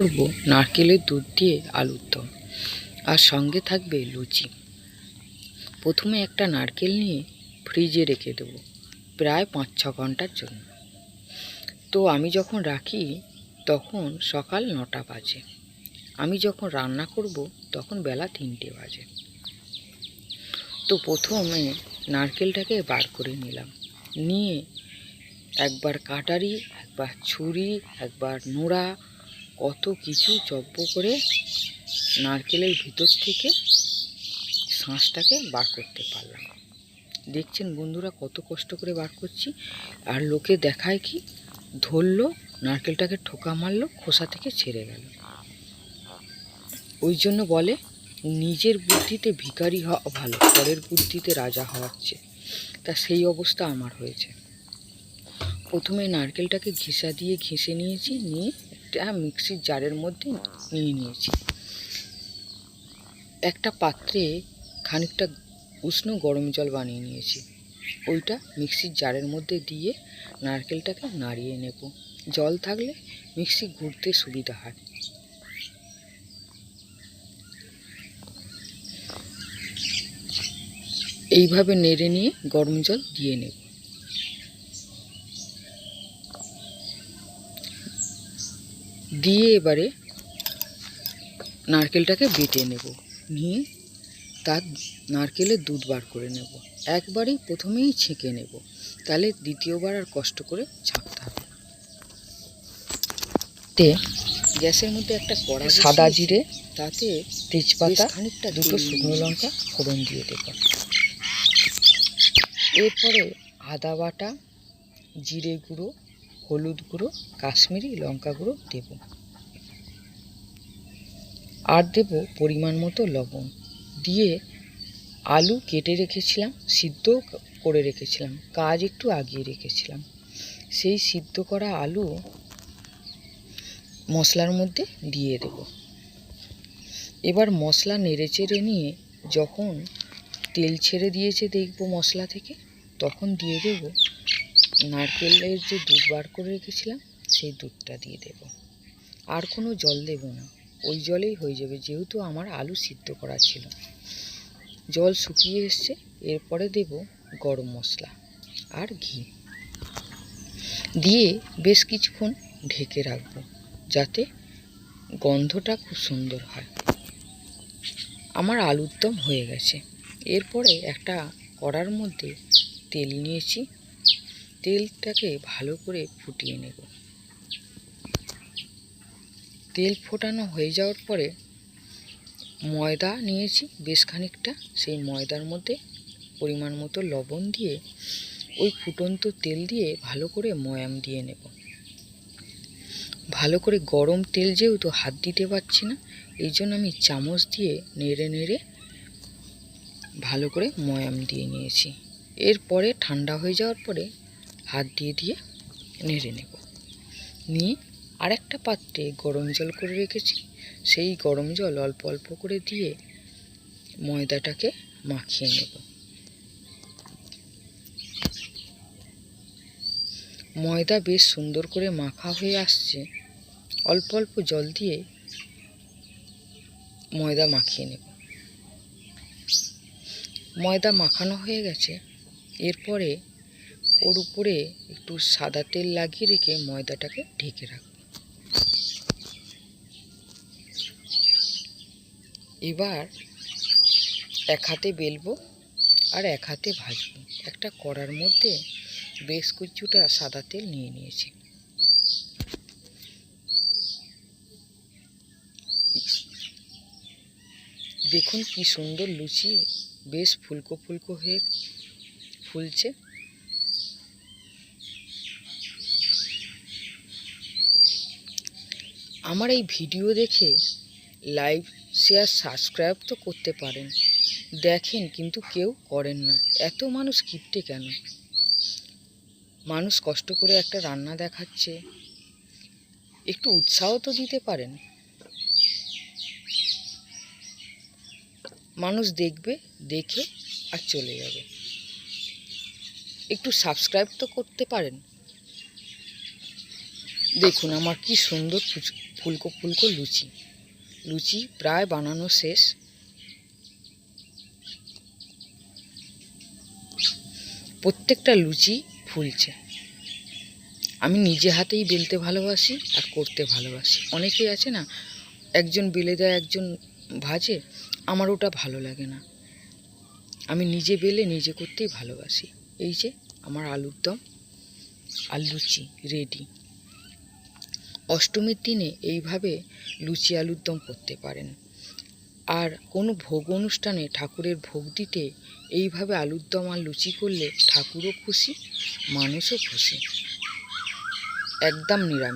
করব নারকেলের দুধ দিয়ে আলুর দম, আর সঙ্গে থাকবে লুচি। প্রথমে একটা নারকেল নিয়ে ফ্রিজে রেখে দেবো, প্রায় পাঁচ ছ ঘণ্টার জন্য। তো আমি যখন রাখি, তখন সকাল নটা বাজে। আমি যখন রান্না করব, তখন বেলা তিনটে বাজে। তো প্রথমে নারকেলটাকে বার করে নিলাম। নিয়ে একবার কাটারি, একবার ছুরি, একবার নোড়া কত কিছু চব্য করে নারকেলের ভিতর থেকে শাঁসটাকে বার করতে পারলাম। দেখছেন বন্ধুরা কত কষ্ট করে বার করছি। আর লোকে দেখায় কি? ধরলো, নারকেলটাকে ঠোকা মারলো, খোসা থেকে ছেড়ে গেল। ওই জন্য বলে, নিজের বুদ্ধিতে ভিখারি হওয়া ভালো, পরের বুদ্ধিতে রাজা হওয়ার চেয়ে। তা সেই অবস্থা আমার হয়েছে। প্রথমে নারকেলটাকে ঘিসা দিয়ে ঘেঁষে নিয়েছি, নিয়ে একটা মিক্সির জারের মধ্যে নিয়ে নিয়েছি। একটা পাত্রে খানিকটা উষ্ণ গরম জল বানিয়ে নিয়েছি। ওইটা মিক্সির জারের মধ্যে দিয়ে নারকেলটাকে নাড়িয়ে নেব। জল থাকলে মিক্সি ঘুরতে সুবিধা হয়। এইভাবে নেড়ে নিয়ে গরম জল দিয়ে নেব। দিয়ে এবারে নারকেলটাকে বেটে নেব। নিয়ে তার নারকেলের দুধ বার করে নেব। একবারেই প্রথমেই ছেঁকে নেব। তাহলে দ্বিতীয়বার আর কষ্ট করে ছাঁকতে হবে তে গ্যাসের মধ্যে একটা কড়া সাদা জিরে তাতে তেজপাতা খানিকটা দুটো শুকনো লঙ্কা ফোড়ন দিয়ে দেব। এরপরে আদা বাটা জিরে গুঁড়ো হলুদ গুঁড়ো, কাশ্মীরি লঙ্কা গুঁড়ো দেব। আর দেব পরিমাণ মতো লবণ। দিয়ে আলু কেটে রেখেছিলাম সিদ্ধ করে রেখেছিলাম, কাজ একটু আগিয়ে রেখেছিলাম। সেই সিদ্ধ করা আলু মশলার মধ্যে দিয়ে দেব। এবার মশলা নেড়ে চেড়ে নিয়ে যখন তেল ছেড়ে দিয়েছে দেখব মশলা থেকে, তখন দিয়ে দেব নারকেলের যে দুধ বার করে রেখেছিলাম, সেই দুধটা দিয়ে দেব। আর কোনো জল দেব না। ওই জলেই হয়ে যাবে, যেহেতু আমার আলু সিদ্ধ করা ছিল। জল শুকিয়ে এসছে, এরপরে দেব গরম মশলা আর ঘি। দিয়ে বেশ কিছুক্ষণ ঢেকে রাখব, যাতে গন্ধটা খুব সুন্দর হয়। আমার আলুর দম হয়ে গেছে। এরপরে একটা কড়ার মধ্যে তেল নিয়েছি তেলটাকে ভালো করে ফুটিয়ে নেব। তেল ফোটানো হয়ে যাওয়ার পরে ময়দা নিয়েছি বেশ খানিকটা। সেই ময়দার মধ্যে পরিমাণ মতো লবণ দিয়ে ওই ফুটন্ত তেল দিয়ে ভালো করে ময়াম দিয়ে নেব। ভালো করে গরম তেল যেহেতু হাত দিতে পারছি না, এই জন্য আমি চামচ দিয়ে নেড়ে নেড়ে ভালো করে ময়াম দিয়ে নিয়েছি। এরপরে ঠান্ডা হয়ে যাওয়ার পরে হাত দিয়ে দিয়ে নেড়ে নেব। নিয়ে আরেকটা পাত্রে গরম জল করে রেখেছি। সেই গরম জল অল্প অল্প করে দিয়ে ময়দাটাকে মাখিয়ে নেব। ময়দা বেশ সুন্দর করে মাখা হয়ে আসছে। অল্প অল্প জল দিয়ে ময়দা মাখিয়ে নেব। ময়দা মাখানো হয়ে গেছে। এরপরে ওর উপরে একটু সাদা তেল লাগিয়ে রেখে ময়দাটাকে ঢেকে রাখব এবার এক হাতে বেলবো আর এক হাতে ভাজবো। একটা কড়ার মধ্যে বেশ কিছুটা সাদা তেল নিয়ে নিয়েছি। দেখুন কি সুন্দর লুচি, বেশ ফুলকো ফুলকো হয়ে ফুলছে। আমার এই ভিডিও দেখে লাইভ শেয়ার, সাবস্ক্রাইব তো করতে পারেন। দেখেন কিন্তু কেউ করেন না। এত মানুষ কিপটে কেন? মানুষ কষ্ট করে একটা রান্না দেখাচ্ছে। একটু উৎসাহ তো দিতে পারেন। মানুষ দেখবে, দেখে আর চলে যাবে। একটু সাবস্ক্রাইব তো করতে পারেন। দেখুন আমার কি সুন্দর ফুলকো ফুলকো লুচি। লুচি প্রায় বানানো শেষ। প্রত্যেকটা লুচি ফুলছে। আমি নিজে হাতেই বেলতে ভালোবাসি আর করতে ভালোবাসি। অনেকেই আছে না, একজন বেলে দেয়, একজন ভাজে, আমার ওটা ভালো লাগে না। আমি নিজে বেলে নিজে করতেই ভালোবাসি। এই যে আমার আলুর দম আর লুচি রেডি অষ্টমীর দিনে এইভাবে লুচি আলুর দম করতে পারেন। আর কোনো ভোগ অনুষ্ঠানে ঠাকুরের ভোগ দিতে এইভাবে আলুর দম আর লুচি করলে ঠাকুরও খুশি, মানুষও খুশি। একদম নিরামিষ।